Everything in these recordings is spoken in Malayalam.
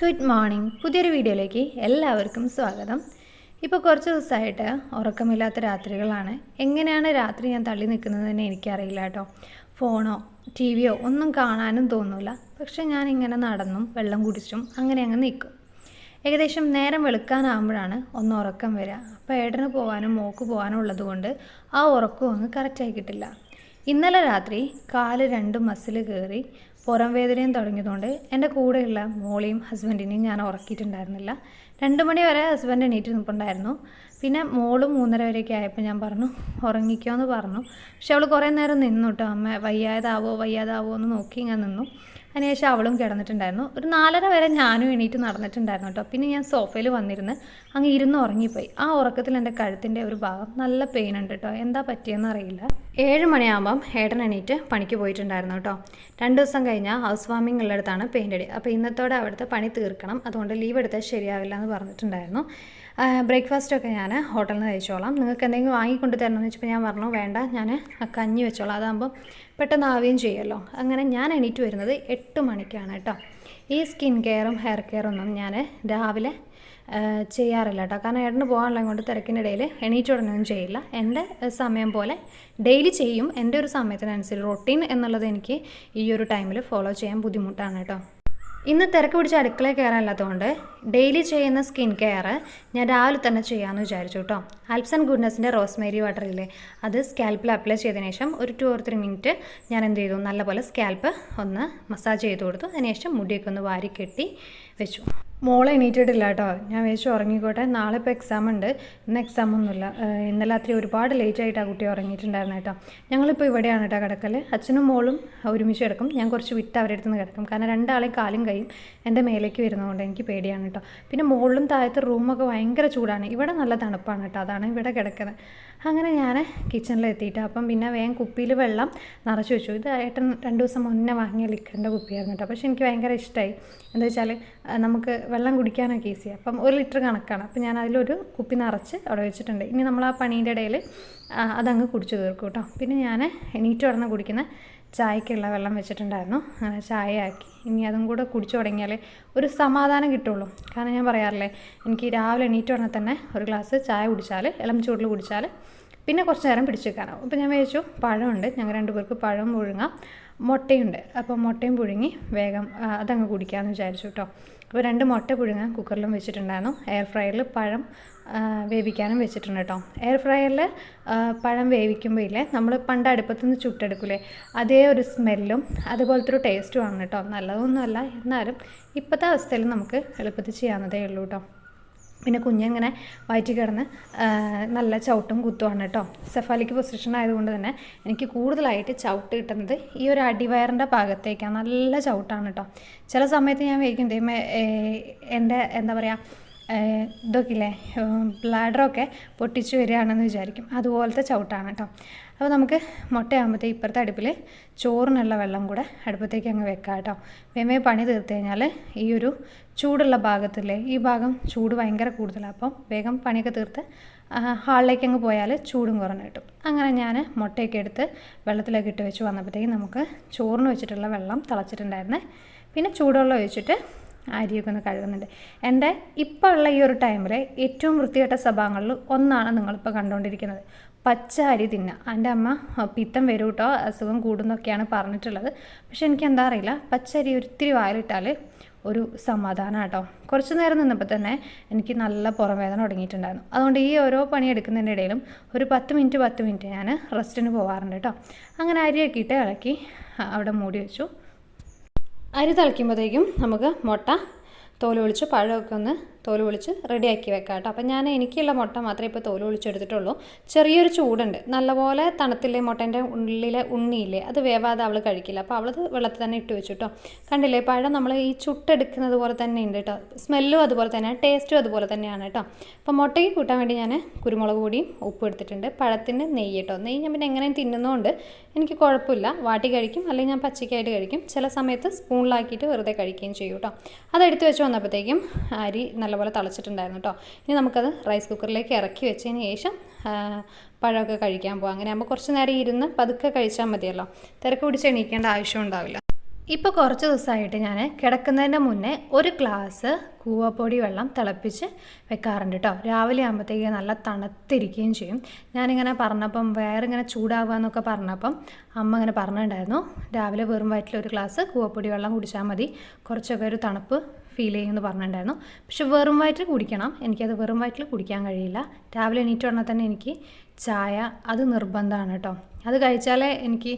ഗുഡ് മോർണിംഗ് പുതിയൊരു വീഡിയോയിലേക്ക് എല്ലാവർക്കും സ്വാഗതം. ഇപ്പോൾ കുറച്ച് ദിവസമായിട്ട് ഉറക്കമില്ലാത്ത രാത്രികളാണ്. എങ്ങനെയാണ് രാത്രി ഞാൻ തള്ളി നിൽക്കുന്നതെന്ന് എനിക്കറിയില്ല കേട്ടോ. ഫോണോ ടി വിയോ ഒന്നും കാണാനും തോന്നില്ല പക്ഷേ ഞാൻ ഇങ്ങനെ നടന്നും വെള്ളം കുടിച്ചും അങ്ങനെ അങ്ങ് നിൽക്കും. ഏകദേശം നേരം വെളുക്കാനാകുമ്പോഴാണ് ഒന്ന് ഉറക്കം വരിക. അപ്പോൾ ഏട്ടന് പോകാനും മോക്ക് പോകാനും ഉള്ളതുകൊണ്ട് ആ ഉറക്കവും അങ്ങ് കറക്റ്റായി കിട്ടില്ല. ഇന്നലെ രാത്രി കാൽ രണ്ട് മസിൽ കയറി പുറം വേദനയും തുടങ്ങിയതുകൊണ്ട് എന്റെ കൂടെയുള്ള മോളെയും ഹസ്ബൻഡിനെയും ഞാൻ ഉറക്കിയിട്ടുണ്ടായിരുന്നില്ല. രണ്ട് മണി വരെ ഹസ്ബൻഡ് എണീറ്റ് നിൽപ്പുണ്ടായിരുന്നു പിന്നെ മോൾ മൂന്നര വരെയൊക്കെ ആയപ്പോൾ ഞാൻ പറഞ്ഞു ഉറങ്ങിക്കോ എന്ന് പറഞ്ഞു. പക്ഷെ അവൾ കുറേ നേരം നിന്നു കേട്ടോ. അമ്മ വയ്യാതാവോ വയ്യാതാവോ എന്ന് നോക്കി ഞാൻ നിന്നു. അതിനുശേഷം അവളും കിടന്നിട്ടുണ്ടായിരുന്നു. ഒരു നാലര വരെ ഞാനും എണീറ്റ് നടന്നിട്ടുണ്ടായിരുന്നു കേട്ടോ. പിന്നെ ഞാൻ സോഫയിൽ വന്നിരുന്ന് അങ്ങ് ഇരുന്ന് ഉറങ്ങിപ്പോയി. ആ ഉറക്കത്തിൽ എന്റെ കഴുത്തിന്റെ ഒരു ഭാഗം നല്ല പെയിൻ ഉണ്ട് കേട്ടോ. എന്താ പറ്റിയെന്ന് അറിയില്ല. ഏഴ് മണിയാകുമ്പം ഏട്ടൻ എണീറ്റ് പണിക്ക് പോയിട്ടുണ്ടായിരുന്നു കേട്ടോ. രണ്ട് ദിവസം കഴിഞ്ഞാൽ ഹൗസ് വാമിംഗ് ഉള്ളിടത്താണ് പെയിന്റ് അടി. അപ്പോൾ ഇന്നത്തോടെ അവിടുത്തെ പണി തീർക്കണം. അതുകൊണ്ട് ലീവ് എടുത്താൽ ശരിയാവില്ല എന്ന് പറഞ്ഞിട്ടുണ്ടായിരുന്നു. ബ്രേക്ക്ഫാസ്റ്റൊക്കെ ഞാൻ ഹോട്ടലിൽ നിന്ന് കഴിച്ചോളാം. നിങ്ങൾക്ക് എന്തെങ്കിലും വാങ്ങിക്കൊണ്ട് തരണമെന്ന് വെച്ചപ്പോൾ ഞാൻ പറഞ്ഞു വേണ്ട ഞാൻ കഞ്ഞി വെച്ചോളാം. അതാകുമ്പോൾ പെട്ടെന്ന് ആവുകയും ചെയ്യുമല്ലോ. അങ്ങനെ ഞാൻ എണീറ്റ് വരുന്നത് എട്ട് മണിക്കാണ് കേട്ടോ. ഈ സ്കിൻ കെയറും ഹെയർ കെയറൊന്നും ഞാൻ രാവിലെ ചെയ്യാറില്ല കേട്ടോ. കാരണം ഏട്ടന് പോകാനുള്ള കൊണ്ട് തിരക്കിനിടയിൽ എണീറ്റ് ഉടനെയൊന്നും ചെയ്യില്ല. എന്റെ സമയം പോലെ ഡെയിലി ചെയ്യും. എന്റെ ഒരു സമയത്തിനനുസരിച്ച് റൊട്ടീൻ എന്നുള്ളത് എനിക്ക് ഈ ഒരു ടൈമിൽ ഫോളോ ചെയ്യാൻ ബുദ്ധിമുട്ടാണ് കേട്ടോ. ഇന്ന് തിരക്ക് പിടിച്ച അടുക്കളയിൽ കയറാനില്ലാത്തതുകൊണ്ട് ഡെയിലി ചെയ്യുന്ന സ്കിൻ കെയർ ഞാൻ രാവിലെ തന്നെ ചെയ്യാമെന്ന് വിചാരിച്ചു കേട്ടോ ആൽപ്സ് ആൻഡ് ഗുഡ്നസിന്റെ റോസ്മേരി വാട്ടർ ഇല്ലേ? അത് സ്കാൽപ്പിൽ അപ്ലൈ ചെയ്തതിന് ശേഷം ഒരു ടു ഓർ ത്രീ മിനിറ്റ് ഞാൻ എന്ത് ചെയ്തു? നല്ലപോലെ സ്കാൽപ്പ് ഒന്ന് മസാജ് ചെയ്ത് കൊടുത്തു. അതിനുശേഷം മുടിയൊക്കെ ഒന്ന് വാരി കെട്ടി വെച്ചു. മോളെ എണീറ്റിട്ടില്ല കേട്ടോ. ഞാൻ വെച്ച് ഉറങ്ങിക്കോട്ടെ. നാളെ ഇപ്പോൾ എക്സാം ഉണ്ട്. ഇന്ന് എക്സാം ഒന്നുമില്ല. ഇന്നലെ രാത്രി ഒരുപാട് ലേറ്റ് ആയിട്ട് ആ കുട്ടി ഉറങ്ങിയിട്ടുണ്ടായിരുന്നു കേട്ടോ. ഞങ്ങളിപ്പോൾ ഇവിടെയാണ് കേട്ടോ കിടക്കൽ അച്ഛനും മോളും ഒരുമിച്ച് കിടക്കും. ഞാൻ കുറച്ച് വിട്ട് അവരുടെ അടുത്ത് നിന്ന് കിടക്കും. കാരണം രണ്ടാളെയും കാലും കൈയും എന്റെ മേലേക്ക് വരുന്നതുകൊണ്ട് എനിക്ക് പേടിയാണ് കേട്ടോ. പിന്നെ മുകളിലും താഴത്തെ റൂമൊക്കെ ഭയങ്കര ചൂടാണ്. ഇവിടെ നല്ല തണുപ്പാണ് കേട്ടോ. അതാണ് ഇവിടെ കിടക്കുന്നത്. അങ്ങനെ ഞാൻ കിച്ചണിൽ എത്തിയിട്ട് അപ്പം പിന്നെ വേഗം കുപ്പിയിൽ വെള്ളം നിറച്ച് വെച്ചു. ഇത് ഏട്ടൻ രണ്ട് ദിവസം മുന്നേ വാങ്ങിയ ലിറ്ററിന്റെ കുപ്പിയായിരുന്നു കേട്ടോ. പക്ഷേ എനിക്ക് ഭയങ്കര ഇഷ്ടമായി എന്താ വെച്ചാൽ നമുക്ക് വെള്ളം കുടിക്കാനൊക്കെ ഈസിയാണ് അപ്പം ഒരു ലിറ്റർ കണക്കാണ്. അപ്പം ഞാൻ അതിലൊരു കുപ്പി നിറച്ച് അവിടെ വെച്ചിട്ടുണ്ട്. ഇനി നമ്മൾ ആ പണീന്റെ ഇടയിൽ അതങ്ങ് കുടിച്ചു തീർക്കും കേട്ടോ. പിന്നെ ഞാൻ എണീറ്റ് ഉടനെ കുടിക്കുന്ന ചായക്കുള്ള വെള്ളം വെച്ചിട്ടുണ്ടായിരുന്നു. അങ്ങനെ ചായ ആക്കി ഇനി അതും കൂടെ കുടിച്ചു തുടങ്ങിയാൽ ഒരു സമാധാനം കിട്ടുള്ളൂ. കാരണം ഞാൻ പറയാറില്ലേ എനിക്ക് രാവിലെ എണീറ്റ് ഉടനെ തന്നെ ഒരു ഗ്ലാസ് ചായ കുടിച്ചാൽ ഇളം ചൂടിൽ കുടിച്ചാൽ പിന്നെ കുറച്ച് നേരം പിടിച്ചു വെക്കാനാവും. അപ്പോൾ ഞാൻ വിചാരിച്ചു പഴമുണ്ട് ഞങ്ങൾ രണ്ടുപേർക്ക് പഴം പുഴുങ്ങാം മുട്ടയുണ്ട്. അപ്പോൾ മുട്ടയും പുഴുങ്ങി വേഗം അതങ്ങ് കുടിക്കാമെന്ന് വിചാരിച്ചു കേട്ടോ അപ്പോൾ രണ്ട് മുട്ട പുഴുങ്ങാൻ കുക്കറിലും വെച്ചിട്ടുണ്ടായിരുന്നു. എയർ ഫ്രയറിൽ പഴം വേവിക്കാനും വെച്ചിട്ടുണ്ട് കേട്ടോ എയർ ഫ്രയറിൽ പഴം വേവിക്കുമ്പോൾ ഇല്ലേ നമ്മൾ പണ്ട് അടുപ്പത്തുനിന്ന് ചുട്ടെടുക്കില്ലേ അതേ ഒരു സ്മെല്ലും അതുപോലത്തെ ഒരു ടേസ്റ്റും ആണ് കേട്ടോ നല്ലതൊന്നുമല്ല എന്നാലും ഇപ്പോഴത്തെ അവസ്ഥയിൽ നമുക്ക് എളുപ്പത്തിൽ ചെയ്യാവുന്നതേ ഉള്ളൂ കേട്ടോ പിന്നെ കുഞ്ഞങ്ങനെ വയറ്റി കിടന്ന് നല്ല ചവിട്ടും കുത്തുമാണ് കേട്ടോ. സെഫാലിക്ക് പൊസിഷൻ ആയതുകൊണ്ട് തന്നെ എനിക്ക് കൂടുതലായിട്ട് ചവിട്ട് കിട്ടുന്നത് ഈ ഒരു അടിവയറിന്റെ ഭാഗത്തേക്കാണ് നല്ല ചവിട്ടാണ് കേട്ടോ. ചില സമയത്ത് ഞാൻ ദൈവമേ എന്റെ എന്താ പറയുക ഇതൊക്കെ ഇല്ലേ ബ്ലാഡറൊക്കെ പൊട്ടിച്ചു വരികയാണെന്ന് വിചാരിക്കും. അതുപോലത്തെ ചവിട്ടാണ് കേട്ടോ. അപ്പോൾ നമുക്ക് മുട്ടയാകുമ്പോഴത്തേക്ക് ഇപ്പുറത്തെ അടുപ്പിൽ ചോറിനുള്ള വെള്ളം കൂടെ അടുപ്പത്തേക്ക് അങ്ങ് വെക്കാം കേട്ടോ. വേമേ പണി തീർത്ത് കഴിഞ്ഞാൽ ഈ ഒരു ചൂടുള്ള ഭാഗത്തില്ലേ ഈ ഭാഗം ചൂട് ഭയങ്കര കൂടുതലാണ് അപ്പം വേഗം പണിയൊക്കെ തീർത്ത് ഹാളിലേക്ക് അങ്ങ് പോയാൽ ചൂടും കുറഞ്ഞു കിട്ടും. അങ്ങനെ ഞാൻ മുട്ടയൊക്കെ എടുത്ത് വെള്ളത്തിലേക്ക് ഇട്ട് വെച്ച് വന്നപ്പോഴത്തേക്കും നമുക്ക് ചോറിന് വെച്ചിട്ടുള്ള വെള്ളം തിളച്ചിട്ടുണ്ടായിരുന്നേ. പിന്നെ ചൂടുവെള്ളം ഒഴിച്ചിട്ട് അരിയൊക്കെ ഒന്ന് കഴുകുന്നുണ്ട്. എന്റെ ഇപ്പോൾ ഉള്ള ഈ ഒരു ടൈമിൽ ഏറ്റവും വൃത്തികെട്ട സ്വഭാവങ്ങളിൽ ഒന്നാണ് നിങ്ങളിപ്പോൾ കണ്ടുകൊണ്ടിരിക്കുന്നത്. പച്ച അരി തിന്നുക എന്റെ അമ്മ പിത്തം വരും കേട്ടോ അസുഖം കൂടുന്നൊക്കെയാണ് പറഞ്ഞിട്ടുള്ളത്. പക്ഷെ എനിക്ക് എന്താ അറിയില്ല. പച്ചരി ഒത്തിരി വായിലിട്ടാൽ ഒരു സമാധാനം കേട്ടോ കുറച്ച് നേരം നിന്നപ്പോൾ തന്നെ എനിക്ക് നല്ല പുറംവേദന തുടങ്ങിയിട്ടുണ്ടായിരുന്നു. അതുകൊണ്ട് ഈ ഓരോ പണി എടുക്കുന്നതിന്റെ ഇടയിലും ഒരു പത്ത് മിനിറ്റ് പത്ത് മിനിറ്റ് ഞാൻ റെസ്റ്റിന് പോകാറുണ്ട് കേട്ടോ അങ്ങനെ അരിയൊക്കെ ഇട്ട് ഇളക്കി അവിടെ മൂടി വെച്ചു. അരി തിളയ്ക്കുമ്പോഴത്തേക്കും നമുക്ക് മുട്ട തോൽ ഒളിച്ച് പഴമൊക്കെ ഒന്ന് തോൽ ഒളിച്ച് റെഡിയാക്കി വെക്കാം കേട്ടോ. അപ്പം ഞാൻ എനിക്കുള്ള മുട്ട മാത്രമേ ഇപ്പോൾ തോൽ ഒളിച്ചെടുത്തിട്ടുള്ളൂ ചെറിയൊരു ചൂടുണ്ട്. നല്ലപോലെ തണുത്തില്ലേ മുട്ടേന്റെ ഉള്ളിലെ ഉണ്ണിയില്ലേ അത് വേവാതെ അവൾ കഴിക്കില്ല. അപ്പോൾ അവളത് വെള്ളത്തിൽ തന്നെ ഇട്ട് വെച്ചു കേട്ടോ. കണ്ടില്ലേ പഴം നമ്മൾ ഈ ചുട്ടെടുക്കുന്നത് പോലെ തന്നെ ഉണ്ട് കേട്ടോ. സ്മെല്ലും അതുപോലെ തന്നെയാണ് ടേസ്റ്റും അതുപോലെ തന്നെയാണ് കേട്ടോ. അപ്പോൾ മുട്ടയ്ക്ക് കൂട്ടാൻ വേണ്ടി ഞാൻ കുരുമുളക് പൊടിയും ഉപ്പ് എടുത്തിട്ടുണ്ട്. പഴത്തിന് നെയ്യ് കേട്ടോ. നെയ്യ് ഞാൻ പിന്നെ എങ്ങനെയും തിന്നുന്നതുകൊണ്ട് എനിക്ക് കുഴപ്പമില്ല. വാട്ടി കഴിക്കും അല്ലെങ്കിൽ ഞാൻ പച്ചക്കായിട്ട് കഴിക്കും. ചില സമയത്ത് സ്പൂണിലാക്കിയിട്ട് വെറുതെ കഴിക്കുകയും ചെയ്യും കേട്ടോ. അതെടുത്ത് വെച്ച് വന്നപ്പോഴത്തേക്കും അരി നല്ലപോലെ തളച്ചിട്ടുണ്ടായിരുന്നു കേട്ടോ ഇനി നമുക്കത് റൈസ് കുക്കറിലേക്ക് ഇറക്കി വെച്ചതിന് ശേഷം പഴമൊക്കെ കഴിക്കാൻ പോകാം അങ്ങനെ ആകുമ്പോൾ കുറച്ച് നേരം ഇരുന്ന് പതുക്കെ കഴിച്ചാൽ മതിയല്ലോ. തിരക്ക് പിടിച്ച് എണീക്കേണ്ട ആവശ്യം ഉണ്ടാവില്ല. ഇപ്പോൾ കുറച്ച് ദിവസമായിട്ട് ഞാൻ കിടക്കുന്നതിന്റെ മുന്നേ ഒരു ഗ്ലാസ് കൂവപ്പൊടി വെള്ളം തിളപ്പിച്ച് വെക്കാറുണ്ട് കേട്ടോ രാവിലെ ആകുമ്പോഴത്തേക്ക് നല്ല തണുത്തിരിക്കുകയും ചെയ്യും. ഞാനിങ്ങനെ പറഞ്ഞപ്പം വേറെ ഇങ്ങനെ ചൂടാവുക എന്നൊക്കെ പറഞ്ഞപ്പം അമ്മ ഇങ്ങനെ പറഞ്ഞിട്ടുണ്ടായിരുന്നു രാവിലെ വെറും വയറ്റിൽ ഒരു ഗ്ലാസ് കൂവപ്പൊടി വെള്ളം കുടിച്ചാൽ മതി. കുറച്ചൊക്കെ ഒരു തണുപ്പ് ഫീൽ ചെയ്യുമെന്ന് പറഞ്ഞിട്ടുണ്ടായിരുന്നു. പക്ഷെ വെറും വയറ്റിൽ കുടിക്കണം. എനിക്കത് വെറും വയറ്റിൽ കുടിക്കാൻ കഴിയില്ല. രാവിലെ എണീറ്റ് ഉടനെ തന്നെ എനിക്ക് ചായ അത് നിർബന്ധമാണ് കേട്ടോ. അത് കഴിച്ചാലേ എനിക്ക്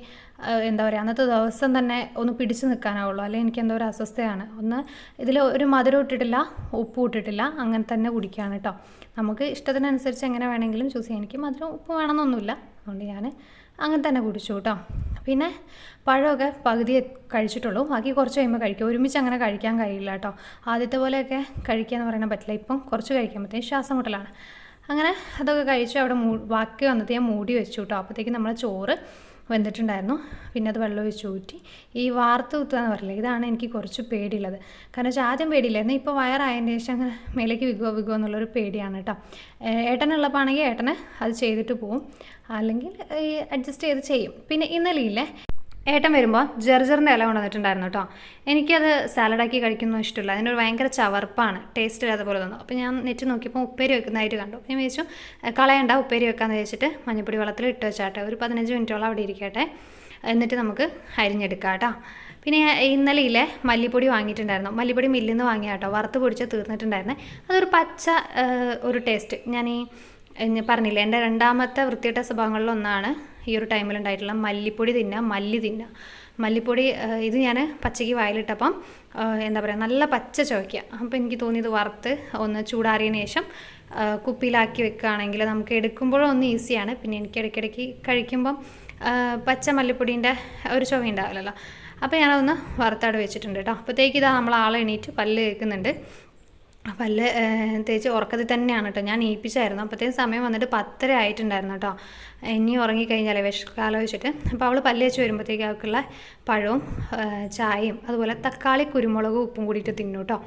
എന്താ പറയുക അന്നത്തെ ദിവസം തന്നെ ഒന്ന് പിടിച്ചു നിൽക്കാനാവുള്ളൂ. അല്ലെങ്കിൽ എനിക്ക് എന്തോ ഒരു അസ്വസ്ഥയാണ്. ഒന്ന് ഇതിൽ ഒരു മധുരം ഇട്ടിട്ടില്ല ഉപ്പ് ഇട്ടിട്ടില്ല അങ്ങനെ തന്നെ കുടിക്കുകയാണ് കേട്ടോ. നമുക്ക് ഇഷ്ടത്തിനനുസരിച്ച് എങ്ങനെ വേണമെങ്കിലും ചൂസ് ചെയ്യാം. എനിക്ക് മധുരം ഉപ്പ് വേണമെന്നൊന്നുമില്ല. അതുകൊണ്ട് ഞാൻ അങ്ങനെ തന്നെ കുടിച്ചു കേട്ടോ. പിന്നെ പഴമൊക്കെ പകുതി കഴിച്ചിട്ടുള്ളൂ. ബാക്കി കുറച്ച് കഴിയുമ്പോൾ കഴിക്കും. ഒരുമിച്ച് അങ്ങനെ കഴിക്കാൻ കഴിയില്ല കേട്ടോ. ആദ്യത്തെ പോലെയൊക്കെ കഴിക്കുക എന്ന് പറയാൻ പറ്റില്ല. ഇപ്പം കുറച്ച് കഴിക്കുമ്പോഴത്തേക്കും ശ്വാസം മുട്ടലാണ്. അങ്ങനെ അതൊക്കെ കഴിച്ച് അവിടെ മൂ ബാക്കി വന്നിട്ട് ഞാൻ മൂടി വെച്ചു കേട്ടോ. അപ്പോഴത്തേക്കും നമ്മളെ ചോറ് വെന്തിട്ടുണ്ടായിരുന്നു. പിന്നെ അത് വെള്ളം ഒഴിച്ച് ഊറ്റി. ഈ വാർത്ത് കുത്തുക എന്ന് പറയില്ല ഇതാണ് എനിക്ക് കുറച്ച് പേടിയുള്ളത്. കാരണം വെച്ചാൽ ആദ്യം പേടിയില്ലായിരുന്നു ഇപ്പോൾ വയറായതിന്റെ ശേഷം അങ്ങനെ മേലേക്ക് വിഗോ വിഗോ എന്നുള്ളൊരു പേടിയാണ് കേട്ടോ. ഏട്ടനുള്ളപ്പോൾ ആണെങ്കിൽ ഏട്ടന് അത് ചെയ്തിട്ട് പോവും. അല്ലെങ്കിൽ അഡ്ജസ്റ്റ് ചെയ്ത് ചെയ്യും. പിന്നെ ഇന്നലെ ഇല്ലേ ഏട്ടൻ വരുമ്പോൾ ജർജറിന്റെ ഇല കൊണ്ടുവന്നിട്ടുണ്ടായിരുന്നു കേട്ടോ എനിക്കത് സാലഡാക്കി കഴിക്കുന്നതും ഇഷ്ടമില്ല. അതിനൊരു ഭയങ്കര ചവർപ്പാണ്. ടേസ്റ്റ് ഇല്ലാത്ത പോലെ തോന്നും അപ്പോൾ ഞാൻ നെറ്റ് നോക്കിയപ്പോൾ ഉപ്പേരി വെക്കുന്നതായിട്ട് കണ്ടു. ഞാൻ വിചാരിച്ചു കളയണ്ട ഉപ്പേരി വെക്കാമെന്ന് വെച്ചിട്ട് മഞ്ഞപ്പൊടി വെള്ളത്തിൽ ഇട്ട് വെച്ചാട്ടെ. ഒരു പതിനഞ്ച് മിനിറ്റോളം അവിടെ ഇരിക്കട്ടെ. എന്നിട്ട് നമുക്ക് അരിഞ്ഞെടുക്കാം കേട്ടോ പിന്നെ ഇന്നലെയിലെ മല്ലിപ്പൊടി വാങ്ങിയിട്ടുണ്ടായിരുന്നു. മല്ലിപ്പൊടി മില്ലിൽ നിന്ന് വാങ്ങിയ കേട്ടോ വറുത്ത് പൊടിച്ച് തീർന്നിട്ടുണ്ടായിരുന്നേ. അതൊരു പച്ച ഒരു ടേസ്റ്റ് ഞാൻ ഈ പറഞ്ഞില്ലേ എന്റെ രണ്ടാമത്തെ വൃത്തിയിട്ട സ്വഭാവങ്ങളിലൊന്നാണ് ഈ ഒരു ടൈമിൽ ഉണ്ടായിട്ടുള്ള മല്ലിപ്പൊടി തിന്നുക മല്ലി തിന്നുക. മല്ലിപ്പൊടി ഇത് ഞാൻ പച്ചയ്ക്ക് വായിലിട്ടപ്പം എന്താ പറയുക നല്ല പച്ച ചുവയ്ക്കുക. അപ്പോൾ എനിക്ക് തോന്നിയത് വറുത്ത് ഒന്ന് ചൂടാറിയതിന് ശേഷം കുപ്പിയിലാക്കി വെക്കുകയാണെങ്കിൽ നമുക്ക് എടുക്കുമ്പോഴും ഒന്ന് ഈസിയാണ്. പിന്നെ എനിക്ക് ഇടയ്ക്കിടയ്ക്ക് കഴിക്കുമ്പം പച്ച മല്ലിപ്പൊടീന്റെ ഒരു ചുവ ഉണ്ടാവില്ലല്ലോ. അപ്പോൾ ഞാനതൊന്ന് വറുത്താട് വെച്ചിട്ടുണ്ട് കേട്ടോ. അപ്പോഴത്തേക്ക് ഇതാ നമ്മൾ ആളെ എണീറ്റ് പല്ല് കേൾക്കുന്നുണ്ട് പല്ല് തേച്ച് ഉറക്കത്തിൽ തന്നെയാണ് കേട്ടോ ഞാൻ ഏൽപ്പിച്ചായിരുന്നു അപ്പോഴത്തേക്കും സമയം വന്നിട്ട് പത്തര ആയിട്ടുണ്ടായിരുന്നു കേട്ടോ ഇനി ഉറങ്ങിക്കഴിഞ്ഞാലേ വിഷക്കാലം വെച്ചിട്ട് അപ്പോൾ അവൾ പല്ല് വെച്ച് വരുമ്പോഴത്തേക്ക് അവൾക്കുള്ള പഴവും ചായയും അതുപോലെ തക്കാളി കുരുമുളകും ഉപ്പും കൂടിയിട്ട് തിന്നു കേട്ടോ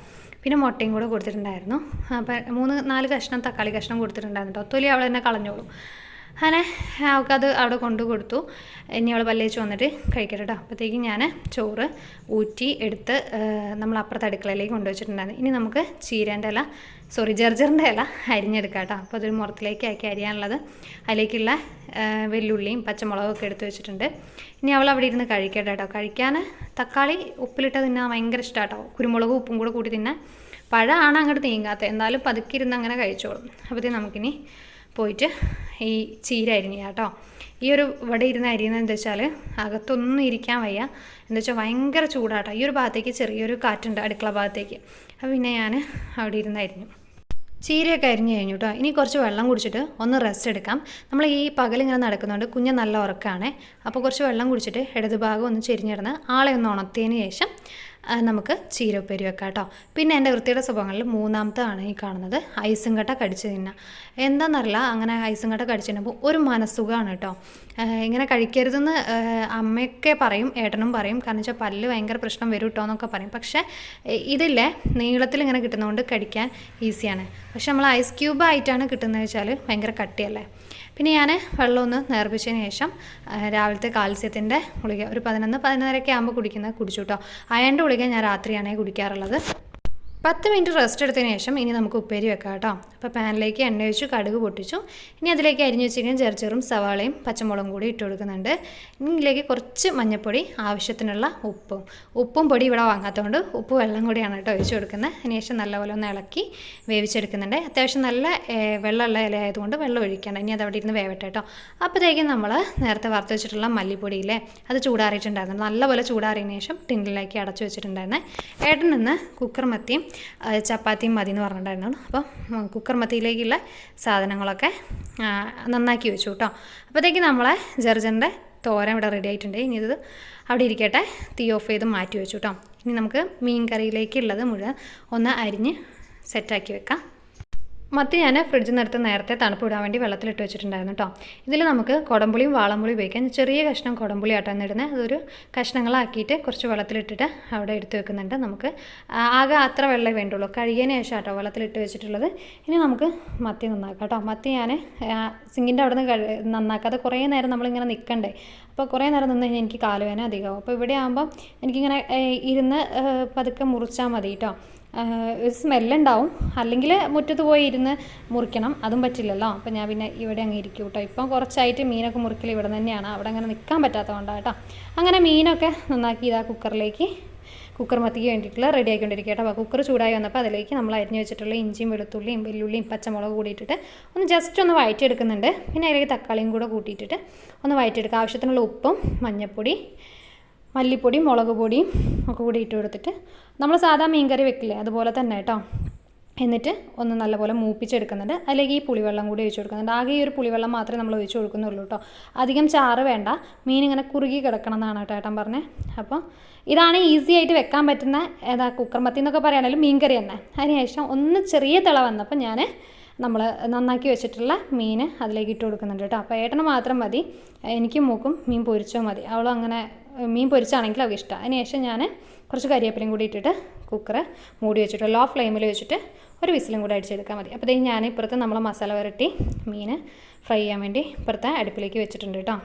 പിന്നെ മുട്ടയും കൂടെ കൊടുത്തിട്ടുണ്ടായിരുന്നു. അപ്പം മൂന്ന് നാല് കഷ്ണം തക്കാളി കഷ്ണം കൊടുത്തിട്ടുണ്ടായിരുന്നു കേട്ടോ തൊലി അവൾ തന്നെ കളഞ്ഞോളും. അങ്ങനെ അവൾക്കത് അവിടെ കൊണ്ടു കൊടുത്തു. ഇനി അവൾ പല്ലേച്ച് വന്നിട്ട് കഴിക്കട്ടെ കേട്ടോ അപ്പോഴത്തേക്കും ഞാൻ ചോറ് ഊറ്റി എടുത്ത് നമ്മൾ അപ്പുറത്തെ അടുക്കളയിലേക്ക് കൊണ്ടുവച്ചിട്ടുണ്ടായിരുന്നു ഇനി നമുക്ക് ചീരേന്റെ ഇല സോറി ജർജറിന്റെ ഇല അരിഞ്ഞെടുക്കാം കേട്ടോ അപ്പോൾ അതൊരു മുറത്തിലേക്ക് ആക്കി അരിയാനുള്ളത്. അതിലേക്കുള്ള വെല്ലുള്ളിയും പച്ചമുളകും ഒക്കെ എടുത്ത് വെച്ചിട്ടുണ്ട്. ഇനി അവൾ അവിടെ ഇരുന്ന് കഴിക്കട്ടെ കേട്ടോ കഴിക്കാൻ തക്കാളി ഉപ്പിലിട്ട് തിന്നാൻ ഭയങ്കര ഇഷ്ടമാട്ടോ കുരുമുളകും ഉപ്പും കൂടെ കൂട്ടി തിന്നാൻ. പഴമാണ് അങ്ങോട്ട് നീങ്ങാത്തത്. എന്നാലും പതുക്കിരുന്ന് അങ്ങനെ കഴിച്ചോളും. അപ്പോഴത്തേക്കും നമുക്കിനി പോയിട്ട് ഈ ചീര അരിഞ്ഞുക കേട്ടോ. ഈ ഒരു ഇവിടെ ഇരുന്ന് അരിയുന്നത് വെച്ചാൽ അകത്തൊന്നും ഇരിക്കാൻ വയ്യ. എന്താ വെച്ചാൽ ഭയങ്കര ചൂടാട്ടോ. ഈ ഒരു ഭാഗത്തേക്ക് ചെറിയൊരു കാറ്റുണ്ട് അടുക്കള ഭാഗത്തേക്ക്. അപ്പോൾ പിന്നെ ഞാൻ അവിടെ ഇരുന്ന് അരിഞ്ഞു. ചീരയൊക്കെ അരിഞ്ഞു കഴിഞ്ഞു കേട്ടോ. ഇനി കുറച്ച് വെള്ളം കുടിച്ചിട്ട് ഒന്ന് റെസ്റ്റ് എടുക്കാം. നമ്മൾ ഈ പകലിങ്ങനെ നടക്കുന്നുണ്ട് കുഞ്ഞ് നല്ല ഉറക്കമാണ് അപ്പോൾ കുറച്ച് വെള്ളം കുടിച്ചിട്ട് ഇടതുഭാഗം ഒന്ന് ചെരിഞ്ഞിടന്ന് ആളെ ഒന്ന് ഉണർത്തിയതിന് ശേഷം നമുക്ക് ചീരപ്പേരി വെക്കാം കേട്ടോ പിന്നെ എന്റെ വൃത്തിയുടെ സ്വഭാവങ്ങളിൽ മൂന്നാമത്താണ് ഈ കാണുന്നത്. ഐസും കട്ട കടിച്ചു തിന്നുക. എന്താണെന്നറിയില്ല അങ്ങനെ ഐസും കട്ട കടിച്ചു തിന്നുമ്പോൾ ഒരു മനസ്സുഖമാണ് കേട്ടോ ഇങ്ങനെ കഴിക്കരുതെന്ന് അമ്മയൊക്കെ പറയും ഏട്ടനും പറയും. കാരണം വെച്ചാൽ പല്ല് ഭയങ്കര പ്രശ്നം വരും കേട്ടോ എന്നൊക്കെ പറയും. പക്ഷേ ഇതില്ലേ നീളത്തിൽ ഇങ്ങനെ കിട്ടുന്നതുകൊണ്ട് കടിക്കാൻ ഈസിയാണ്. പക്ഷെ നമ്മൾ ഐസ് ക്യൂബ് ആയിട്ടാണ് കിട്ടുന്നത് വെച്ചാൽ ഭയങ്കര കട്ടിയല്ലേ? പിന്നെ ഞാൻ വെള്ളം ഒന്ന് നേർപ്പിച്ചതിന് ശേഷം രാവിലത്തെ കാൽസ്യത്തിന്റെ ഗുളിക ഒരു പതിനൊന്ന് പതിനൊന്നരയൊക്കെ ആകുമ്പോൾ കുടിക്കുന്നത് കുടിച്ചു കേട്ടോ അയന്റെ ഗുളിക ഞാൻ രാത്രിയാണ് കുടിക്കാറുള്ളത്. പത്ത് മിനിറ്റ് റെസ്റ്റ് എടുത്തതിന് ശേഷം ഇനി നമുക്ക് ഉപ്പേരി വെക്കാം കേട്ടോ. അപ്പോൾ പാനിലേക്ക് എണ്ണ ഒഴിച്ചു കടുക് പൊട്ടിച്ചു. ഇനി അതിലേക്ക് അരിഞ്ഞു വെച്ചിരിക്കുന്ന ചെറുചെറും സവാളയും പച്ചമുളകും കൂടി ഇട്ട് കൊടുക്കുന്നുണ്ട്. ഇനി ഇതിലേക്ക് കുറച്ച് മഞ്ഞൾപ്പൊടി ആവശ്യത്തിനുള്ള ഉപ്പും. ഉപ്പും പൊടി ഇവിടെ വാങ്ങാത്തതുകൊണ്ട് ഉപ്പ് വെള്ളം കൂടിയാണ് കേട്ടോ ഒഴിച്ചു കൊടുക്കുന്നത്. അതിന് ശേഷം നല്ലപോലെ ഒന്ന് ഇളക്കി വേവിച്ചെടുക്കുന്നുണ്ട്. അത്യാവശ്യം നല്ല വെള്ളമുള്ള ഇല ആയതുകൊണ്ട് വെള്ളം ഒഴിക്കേണ്ട. ഇനി അത് അവിടെ ഇരുന്ന് വേവട്ടെ കേട്ടോ. അപ്പോഴത്തേക്കും നമ്മൾ നേരത്തെ വറുത്ത് വെച്ചിട്ടുള്ള മല്ലിപ്പൊടിയിലെ അത് ചൂടാറിയിട്ടുണ്ടായിരുന്നു. നല്ലപോലെ ചൂടാറിയതിന് ശേഷം ടിന്നിലേക്ക് അടച്ചു വെച്ചിട്ടുണ്ടായിരുന്നേ. ഏട്ടൻ നിന്ന് കുക്കർ മത്തിയും ചപ്പാത്തിയും മതി എന്ന് പറഞ്ഞിട്ടുണ്ടായിരുന്നു അപ്പോൾ കുക്കർ മത്തിയിലേക്കുള്ള സാധനങ്ങളൊക്കെ നന്നാക്കി വെച്ചു കേട്ടോ അപ്പോഴത്തേക്ക് നമ്മളെ ജർജന്റെ തോരൻ ഇവിടെ റെഡി ആയിട്ടുണ്ട്. ഇനി ഇത് അവിടെ ഇരിക്കട്ടെ. തീ ഓഫ് ചെയ്ത് മാറ്റി വെച്ചു കേട്ടോ ഇനി നമുക്ക് മീൻ കറിയിലേക്കുള്ളത് മുഴുവൻ ഒന്ന് അരിഞ്ഞ് സെറ്റാക്കി വെക്കാം. മത്തി ഞാൻ ഫ്രിഡ്ജിൽ നിന്ന് എടുത്ത് നേരത്തെ തണുപ്പ് ഇടാൻ വേണ്ടി വെള്ളത്തിലിട്ട് വെച്ചിട്ടുണ്ടായിരുന്നു കേട്ടോ ഇതിൽ നമുക്ക് കുടംപുളിയും വാളംപുളിയും ഉപയോഗിക്കാം. ചെറിയ കഷ്ണം കുടംപുളി ആട്ടാൻ ഇടുന്നത് അതൊരു കഷ്ണങ്ങളാക്കിയിട്ട് കുറച്ച് വെള്ളത്തിലിട്ടിട്ട് അവിടെ എടുത്ത് വെക്കുന്നുണ്ട്. നമുക്ക് ആകെ അത്ര വെള്ളമേ വേണ്ടുള്ളൂ. കഴുകിയതിന് ശേഷം കേട്ടോ വെള്ളത്തിലിട്ട് വെച്ചിട്ടുള്ളത്. ഇനി നമുക്ക് മത്തി നന്നാക്കാം കേട്ടോ മത്തി ഞാൻ സിങ്കിന്റെ അവിടെ നിന്ന് നന്നാക്കാതെ കുറേ നേരം നമ്മളിങ്ങനെ നിൽക്കണ്ടേ അപ്പോൾ കുറേ നേരം നിന്ന് കഴിഞ്ഞാൽ എനിക്ക് കാലുവേന അധികമാവും. അപ്പോൾ ഇവിടെ ആകുമ്പോൾ എനിക്കിങ്ങനെ ഇരുന്ന് പതുക്കെ മുറിച്ചാൽ മതി കേട്ടോ ഒരു സ്മെല്ലുണ്ടാവും. അല്ലെങ്കിൽ മുറ്റത്ത് പോയി ഇരുന്ന് മുറിക്കണം. അതും പറ്റില്ലല്ലോ. അപ്പോൾ ഞാൻ പിന്നെ ഇവിടെ അങ്ങ് ഇരിക്കും കേട്ടോ. ഇപ്പം കുറച്ചായിട്ട് മീനൊക്കെ മുറിക്കൽ ഇവിടെ തന്നെയാണ്. അവിടെ അങ്ങനെ നിൽക്കാൻ പറ്റാത്തതുകൊണ്ടാണ് കേട്ടോ. അങ്ങനെ മീനൊക്കെ നന്നാക്കി ഇതാ കുക്കറിലേക്ക് കുക്കർ മത്തിക്ക് വേണ്ടിയിട്ടുള്ള റെഡി ആക്കിക്കൊണ്ടിരിക്കുക കേട്ടോ. അപ്പോൾ കുക്കർ ചൂടായി വന്നപ്പോൾ അതിലേക്ക് നമ്മൾ അരിഞ്ഞ് വെച്ചിട്ടുള്ള ഇഞ്ചിയും വെളുത്തുള്ളിയും വെല്ലുള്ളിയും പച്ചമുളക് കൂടിയിട്ടിട്ട് ഒന്ന് ജസ്റ്റ് ഒന്ന് വഴറ്റിയെടുക്കുന്നുണ്ട് പിന്നെ അതിലേക്ക് തക്കാളിയും കൂടെ കൂട്ടിയിട്ടിട്ട് ഒന്ന് വഴറ്റിയെടുക്കുക ആവശ്യത്തിനുള്ള ഉപ്പും മഞ്ഞൾപ്പൊടി മല്ലിപ്പൊടി മുളക് പൊടിയും ഒക്കെ കൂടി ഇട്ട് കൊടുത്തിട്ട് നമ്മൾ സാധാ മീൻകറി വെക്കില്ലേ അതുപോലെ തന്നെ കേട്ടോ എന്നിട്ട് ഒന്ന് നല്ലപോലെ മൂപ്പിച്ചെടുക്കുന്നുണ്ട്. അല്ലെങ്കിൽ ഈ പുളിവെള്ളം കൂടി ഒഴിച്ചു കൊടുക്കുന്നുണ്ട്. ആകെ ഈ ഒരു പുളിവെള്ളം മാത്രമേ നമ്മൾ ഒഴിച്ചു കൊടുക്കുന്നുള്ളൂ കേട്ടോ അധികം ചാറ് വേണ്ട. മീൻ ഇങ്ങനെ കുറുകി കിടക്കണം എന്നാണ് കേട്ടോ ഏട്ടൻ പറഞ്ഞത് അപ്പോൾ ഇതാണ് ഈസി ആയിട്ട് വെക്കാൻ പറ്റുന്ന ഏതാ കുക്കർ മത്തി എന്നൊക്കെ പറയുകയാണെങ്കിലും മീൻകറി തന്നെ. അതിനുശേഷം ഒന്ന് ചെറിയ തിള വന്നപ്പോൾ ഞാൻ നമ്മൾ നന്നാക്കി വെച്ചിട്ടുള്ള മീൻ അതിലേക്ക് ഇട്ട് കൊടുക്കുന്നുണ്ട് കേട്ടോ അപ്പോൾ ഏട്ടന് മാത്രം മതി. എനിക്കും മൂക്കും മീൻ പൊരിച്ചോ മതി. അവളും അങ്ങനെ മീൻ പൊരിച്ചാണെങ്കിൽ അവർക്ക് ഇഷ്ടം. അതിനുശേഷം ഞാൻ കുറച്ച് കരിവേപ്പിലയും കൂടി ഇട്ടിട്ട് കുക്കറ് മൂടി വെച്ചിട്ട് ലോ ഫ്ലെയിമിൽ വെച്ചിട്ട് ഒരു വിസിലും കൂടി അടിച്ചെടുക്കാൻ മതി. അപ്പോഴത്തേക്കും ഞാൻ ഇപ്പുറത്ത് നമ്മൾ മസാല വരട്ടി മീൻ ഫ്രൈ ചെയ്യാൻ വേണ്ടി ഇപ്പുറത്തെ അടുപ്പിലേക്ക് വെച്ചിട്ടുണ്ട് കേട്ടോ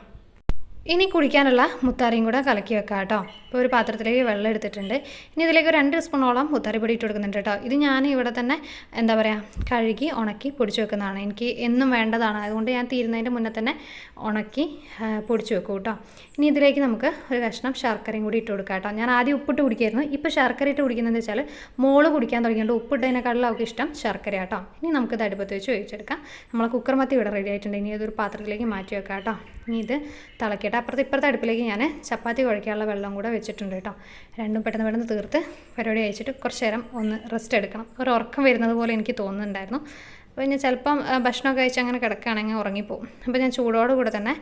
ഇനി കുടിക്കാനുള്ള മുത്താറിയും കൂടെ കലക്കി വെക്കാം കേട്ടോ. ഇപ്പോൾ ഒരു പാത്രത്തിലേക്ക് വെള്ളം എടുത്തിട്ടുണ്ട്. ഇനി ഇതിലേക്ക് രണ്ട് സ്പൂണോളം മുത്താറി പൊടി ഇട്ട് കൊടുക്കുന്നുണ്ട് കേട്ടോ. ഇത് ഞാൻ ഇവിടെ തന്നെ എന്താ പറയുക കഴുകി ഉണക്കി പൊടിച്ചു വെക്കുന്നതാണ്. എനിക്ക് എന്നും വേണ്ടതാണ്. അതുകൊണ്ട് ഞാൻ തീരുന്നതിന്റെ മുന്നേ തന്നെ ഉണക്കി പൊടിച്ചു വെക്കും കേട്ടോ. ഇനി ഇതിലേക്ക് നമുക്ക് ഒരു കഷ്ണം ശർക്കരയും കൂടി ഇട്ട് കൊടുക്കാം കേട്ടോ. ഞാൻ ആദ്യം ഉപ്പിട്ട് കുടിക്കായിരുന്നു. ഇപ്പോൾ ശർക്കര ഇട്ട് കുടിക്കുന്നതെന്ന് വെച്ചാൽ മോൾ കുടിക്കാൻ തുടങ്ങിയിട്ട് ഉപ്പിട്ടതിനെക്കാളും അവൾക്ക് ഇഷ്ടം ശർക്കര കേട്ടോ. ഇനി നമുക്കിത് അടുപ്പത്ത് വെച്ച് ഒഴിച്ചെടുക്കാം. നമ്മളെ കുക്കർ മത്തി ഇവിടെ റെഡി ആയിട്ടുണ്ട്. ഇനി അതൊരു പാത്രത്തിലേക്ക് മാറ്റി വെക്കാം കേട്ടോ. ഇനി ഇത് തിളക്കട്ടെ. അപ്പുറത്ത് ഇപ്പുറത്തെ അടുപ്പിലേക്ക് ഞാൻ ചപ്പാത്തി കുഴക്കാനുള്ള വെള്ളം കൂടെ വെച്ചിട്ടുണ്ട് കേട്ടോ. രണ്ടും പെട്ടെന്ന് പെട്ടെന്ന് തീർത്ത് പരിപാടി അയച്ചിട്ട് കുറച്ച് നേരം ഒന്ന് റെസ്റ്റ് എടുക്കണം. ഒരു ഉറക്കം വരുന്നത് പോലെ എനിക്ക് തോന്നുന്നുണ്ടായിരുന്നു. അപ്പോൾ ഞാൻ ചിലപ്പം ഭക്ഷണമൊക്കെ കഴിച്ച് അങ്ങനെ കിടക്കുകയാണെങ്കിൽ ഉറങ്ങിപ്പോവും. അപ്പോൾ ഞാൻ ചൂടോടുകൂടെ തന്നെ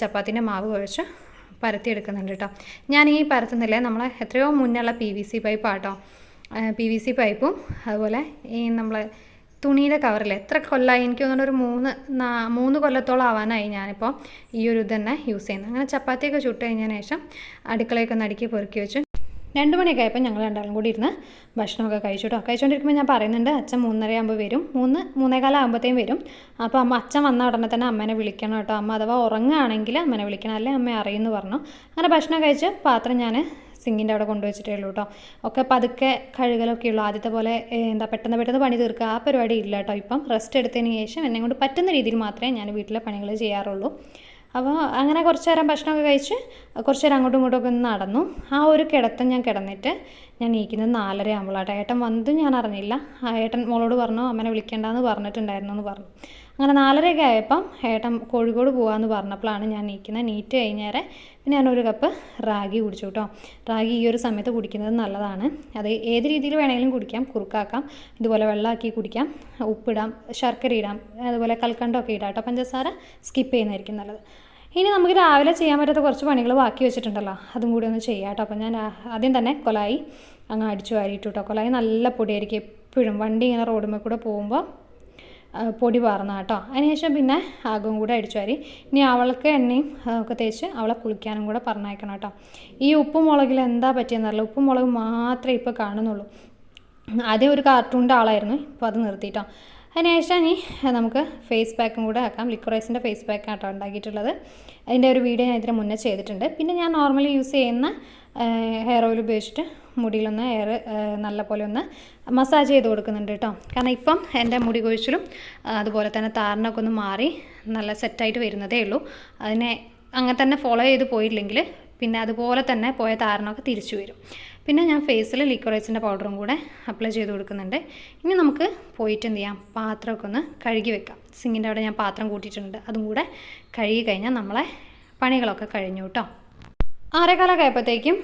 ചപ്പാത്തിന്റെ മാവ് കുഴച്ച് പരത്തിയെടുക്കുന്നുണ്ട് കേട്ടോ. ഞാൻ ഈ പരത്തുന്നില്ലേ? നമ്മളെ എത്രയോ മുന്നുള്ള പി വി സി പൈപ്പാട്ടോ പി വി സി പൈപ്പും അതുപോലെ ഈ നമ്മളെ തുണിയുടെ കവറിൽ എത്ര കൊല്ലമായി എനിക്ക് തോന്നുന്നു ഒരു മൂന്ന് നാ മൂന്ന് കൊല്ലത്തോളം ആവാനായി ഞാനിപ്പോൾ ഈ ഒരു ഇത് തന്നെ യൂസ് ചെയ്യുന്നത് അങ്ങനെ ചപ്പാത്തിയൊക്കെ ചുട്ട് കഴിഞ്ഞതിന് ശേഷം അടുക്കളയൊക്കെ ഒന്ന് അടുക്കി പെറുക്കി വെച്ചു. രണ്ട് മണിയൊക്കെ ആയപ്പോൾ ഞങ്ങൾ രണ്ടാളും കൂടി ഇരുന്ന് ഭക്ഷണമൊക്കെ കഴിച്ചു കേട്ടോ കഴിച്ചുകൊണ്ടിരിക്കുമ്പോൾ ഞാൻ പറയുന്നുണ്ട് അച്ഛൻ മൂന്നര ആകുമ്പോൾ വരും. മൂന്ന് മൂന്നേകാലാകുമ്പോഴത്തേക്കും വരും. അപ്പോൾ അമ്മ അച്ഛൻ വന്ന ഉടനെ തന്നെ അമ്മേനെ വിളിക്കണം കേട്ടോ. അമ്മ അഥവാ ഉറങ്ങുകയാണെങ്കിൽ അമ്മേനെ വിളിക്കണം. അല്ലെ അമ്മ അറിയുമെന്ന് പറഞ്ഞു. അങ്ങനെ ഭക്ഷണം കഴിച്ച് പാത്രം ഞാൻ സിങ്കിന്റെ അവിടെ കൊണ്ടുവച്ചിട്ടേ ഉള്ളൂ കേട്ടോ ഒക്കെ പതുക്കെ കഴുകലൊക്കെ ഉള്ളൂ. ആദ്യത്തെ പോലെ എന്താ പെട്ടെന്ന് പെട്ടെന്ന് പണി തീർക്കുക ആ പരിപാടി ഇല്ല കേട്ടോ ഇപ്പം. റെസ്റ്റ് എടുത്തതിന് ശേഷം എന്നെ കൊണ്ട് പറ്റുന്ന രീതിയിൽ മാത്രമേ ഞാൻ വീട്ടിലെ പണികൾ ചെയ്യാറുള്ളൂ. അപ്പോൾ അങ്ങനെ കുറച്ച് നേരം ഭക്ഷണമൊക്കെ കഴിച്ച് കുറച്ച് നേരം അങ്ങോട്ടും ഇങ്ങോട്ടും ഒക്കെ ഒന്ന് നടന്നു. ആ ഒരു കിടത്തം ഞാൻ കിടന്നിട്ട് ഞാൻ നീക്കുന്നത് നാലര ആകുമ്പോഴാട്ടോ ഏട്ടൻ വന്നതും ഞാൻ അറിഞ്ഞില്ല. ആ ഏട്ടൻ മോളോട് പറഞ്ഞു അമ്മനെ വിളിക്കേണ്ടെന്ന് പറഞ്ഞിട്ടുണ്ടായിരുന്നു എന്ന് പറഞ്ഞു. അങ്ങനെ നാലരയൊക്കെ ആയപ്പം ഏട്ടൻ കോഴിക്കോട് പോകാമെന്ന് പറഞ്ഞപ്പോഴാണ് ഞാൻ നീക്കുന്നത്. നീറ്റ് കഴിഞ്ഞേരെ പിന്നെ ഞാനൊരു കപ്പ് റാഗി കുടിച്ചു കേട്ടോ. റാഗി ഈ ഒരു സമയത്ത് കുടിക്കുന്നത് നല്ലതാണ്. അത് ഏത് രീതിയിൽ വേണമെങ്കിലും കുടിക്കാം. കുറുക്കാക്കാം. ഇതുപോലെ വെള്ളമാക്കി കുടിക്കാം. ഉപ്പിടാം. ശർക്കര ഇടാം. അതുപോലെ കൽക്കണ്ടമൊക്കെ ഇടാം കേട്ടോ. പഞ്ചസാര സ്കിപ്പ് ചെയ്യുന്നതായിരിക്കും നല്ലത്. ഇനി നമുക്ക് രാവിലെ ചെയ്യാൻ പറ്റാത്ത കുറച്ച് പണികൾ ബാക്കി വെച്ചിട്ടുണ്ടല്ലോ. അതും കൂടി ഒന്ന് ചെയ്യാം കേട്ടോ. അപ്പം ഞാൻ ആദ്യം തന്നെ കൊലായി അങ്ങ് അടിച്ചു വാരിയിട്ടു കേട്ടോ. കൊലായി നല്ല പൊടിയായിരിക്കും എപ്പോഴും. വണ്ടി ഇങ്ങനെ റോഡുമ്മേ കൂടെ പോകുമ്പോൾ പൊടി പാർന്ന കേട്ടോ. അതിനുശേഷം പിന്നെ ആകും കൂടെ അടിച്ചു വാരി. ഇനി അവൾക്ക് എണ്ണയും ഒക്കെ തേച്ച് അവളെ കുളിക്കാനും കൂടെ പറഞ്ഞയക്കണം കേട്ടോ. ഈ ഉപ്പും മുളകിൽ എന്താ പറ്റിയെന്നറിയില്ല ഉപ്പും മുളക് മാത്രമേ ഇപ്പോൾ കാണുന്നുള്ളൂ. ആദ്യം ഒരു കാർട്ടൂണിന്റെ ആളായിരുന്നു. ഇപ്പോൾ അത് നിർത്തിയിട്ടോ അതിനുശേഷം ഇനി നമുക്ക് ഫേസ് പാക്കും കൂടെ ആക്കാം. ലിക്വറൈസിന്റെ ഫേസ് പാക്ക് ആട്ടോ ഉണ്ടാക്കിയിട്ടുള്ളത്. അതിന്റെ ഒരു വീഡിയോ ഞാൻ ഇതിന് മുന്നേ ചെയ്തിട്ടുണ്ട്. പിന്നെ ഞാൻ നോർമലി യൂസ് ചെയ്യുന്ന ഹെയർ ഓയിൽ ഉപയോഗിച്ചിട്ട് മുടിയിലൊന്ന് ഏറെ നല്ല പോലെ ഒന്ന് മസാജ് ചെയ്ത് കൊടുക്കുന്നുണ്ട് കേട്ടോ. കാരണം ഇപ്പം എന്റെ മുടി കൊഴിച്ചിലും അതുപോലെ തന്നെ താരനൊക്കെ ഒന്ന് മാറി നല്ല സെറ്റായിട്ട് വരുന്നതേ ഉള്ളൂ. അതിനെ അങ്ങനെ തന്നെ ഫോളോ ചെയ്ത് പോയില്ലെങ്കിൽ പിന്നെ അതുപോലെ തന്നെ പോയ താരനൊക്കെ തിരിച്ചു വരും. പിന്നെ ഞാൻ ഫേസിൽ ലിക്വറൈസിന്റെ പൗഡറും കൂടെ അപ്ലൈ ചെയ്ത് കൊടുക്കുന്നുണ്ട്. ഇനി നമുക്ക് പോയിട്ട് എന്ത് ചെയ്യാം? പാത്രമൊക്കെ ഒന്ന് കഴുകി വെക്കാം. സിങ്ങിന്റെ അവിടെ ഞാൻ പാത്രം കൂട്ടിയിട്ടുണ്ട്. അതും കൂടെ കഴുകി കഴിഞ്ഞാൽ നമ്മളെ പണികളൊക്കെ കഴിഞ്ഞു കേട്ടോ. ആറേക്കാലൊക്കെ ആയപ്പോഴത്തേക്കും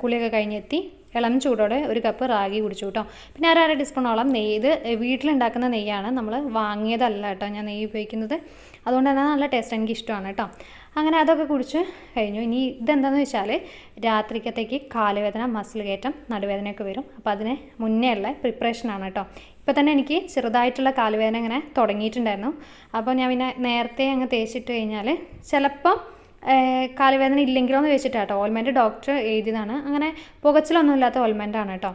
കുളിയൊക്കെ കഴിഞ്ഞെത്തി. ഇളം ചൂടോടെ ഒരു കപ്പ് റാഗി കുടിച്ചു കേട്ടോ. പിന്നെ അര അര ടീസ്പൂണോളം നെയ്യ്. ഇത് വീട്ടിലുണ്ടാക്കുന്ന നെയ്യാണ് നമ്മൾ വാങ്ങിയതല്ല കേട്ടോ ഞാൻ നെയ്യ് ഉപയോഗിക്കുന്നത്. അതുകൊണ്ട് തന്നെ നല്ല ടേസ്റ്റ് എനിക്ക് ഇഷ്ടമാണ് കേട്ടോ. അങ്ങനെ അതൊക്കെ കുടിച്ച് കഴിഞ്ഞു. ഇനി ഇതെന്താണെന്ന് വെച്ചാൽ രാത്രിക്കത്തേക്ക് കാലുവേദന മസിൽ കയറ്റം നടുവേദനയൊക്കെ വരും. അപ്പോൾ അതിന് മുന്നേ ഉള്ള പ്രിപ്പറേഷനാണ് കേട്ടോ. ഇപ്പോൾ തന്നെ എനിക്ക് ചെറുതായിട്ടുള്ള കാലുവേദന ഇങ്ങനെ തുടങ്ങിയിട്ടുണ്ടായിരുന്നു. അപ്പോൾ ഞാൻ പിന്നെ നേരത്തെ അങ്ങ് തേച്ചിട്ട് കഴിഞ്ഞാൽ ചിലപ്പോൾ കാലുവേദന ഇല്ലെങ്കിലോ എന്ന് വെച്ചിട്ടാട്ടോ ഓൾമെന്റ് ഡോക്ടർ എഴുതിയതാണ്. അങ്ങനെ പുകച്ചിലൊന്നും ഇല്ലാത്ത ഓൾമെന്റാണ് കേട്ടോ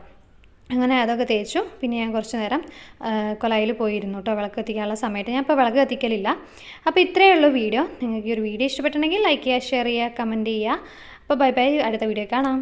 അങ്ങനെ അതൊക്കെ തേച്ചു. പിന്നെ ഞാൻ കുറച്ച് നേരം കൊലായിൽ പോയിരുന്നു കേട്ടോ വിളക്ക് കത്തിക്കാനുള്ള സമയത്ത്. ഞാൻ ഇപ്പോൾ വിളക്ക് കത്തിക്കലില്ല. അപ്പോൾ ഇത്രയേ ഉള്ളൂ വീഡിയോ. നിങ്ങൾക്ക് ഈ ഒരു വീഡിയോ ഇഷ്ടപ്പെട്ടിട്ടുണ്ടെങ്കിൽ ലൈക്ക് ചെയ്യുക ഷെയർ ചെയ്യുക കമന്റ് ചെയ്യുക. അപ്പോൾ ബൈ ബൈ. അടുത്ത വീഡിയോ കാണാം.